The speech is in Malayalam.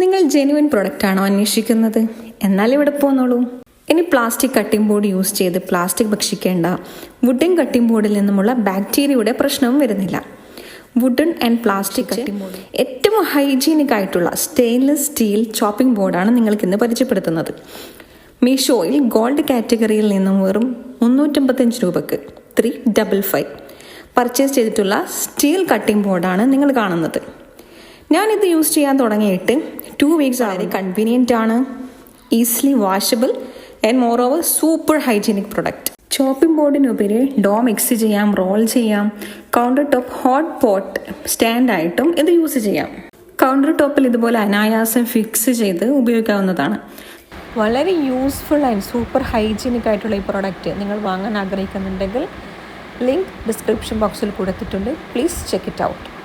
നിങ്ങൾ ജെനുവിൻ പ്രൊഡക്റ്റ് ആണോ അന്വേഷിക്കുന്നത്? എന്നാൽ ഇവിടെ പോന്നോളൂ. ഇനി പ്ലാസ്റ്റിക് കട്ടിംഗ് ബോർഡ് യൂസ് ചെയ്ത് പ്ലാസ്റ്റിക് ഭക്ഷിക്കേണ്ട. വുഡൻ കട്ടിംഗ് ബോർഡിൽ നിന്നുമുള്ള ബാക്ടീരിയയുടെ പ്രശ്നവും വരുന്നില്ല. Wooden and plastic cutting board ഏറ്റവും ഹൈജീനിക് ആയിട്ടുള്ള സ്റ്റെയിൻലെസ് സ്റ്റീൽ ചോപ്പിംഗ് ബോർഡാണ് നിങ്ങൾക്ക് ഇന്ന് പരിചയപ്പെടുത്തുന്നത്. മീഷോയിൽ ഗോൾഡ് കാറ്റഗറിയിൽ നിന്നും വെറും മുന്നൂറ്റമ്പത്തഞ്ച് രൂപക്ക് ത്രീ ഡബിൾ ഫൈവ് പർച്ചേസ് ചെയ്തിട്ടുള്ള സ്റ്റീൽ കട്ടിംഗ് ബോർഡാണ് നിങ്ങൾ കാണുന്നത്. ഞാനിത് യൂസ് ചെയ്യാൻ തുടങ്ങിയിട്ട് ടു വീക്സ് വളരെ കൺവീനിയന്റ് ആണ്. Easily washable and moreover super hygienic product chopping ബോർഡിനുപരി dough mix ചെയ്യാം റോൾ ചെയ്യാം. കൗണ്ടർ ടോപ്പ് ഹോട്ട് പോട്ട് സ്റ്റാൻഡായിട്ടും ഇത് യൂസ് ചെയ്യാം. കൗണ്ടർ ടോപ്പിൽ ഇതുപോലെ അനായാസം ഫിക്സ് ചെയ്ത് ഉപയോഗിക്കാവുന്നതാണ്. വളരെ യൂസ്ഫുൾ ആൻഡ് സൂപ്പർ ഹൈജീനിക് ആയിട്ടുള്ള ഈ പ്രോഡക്റ്റ് നിങ്ങൾ വാങ്ങാൻ ആഗ്രഹിക്കുന്നുണ്ടെങ്കിൽ ലിങ്ക് ഡിസ്ക്രിപ്ഷൻ ബോക്സിൽ കൊടുത്തിട്ടുണ്ട് പ്ലീസ് ചെക്ക് ഇറ്റ് ഔട്ട്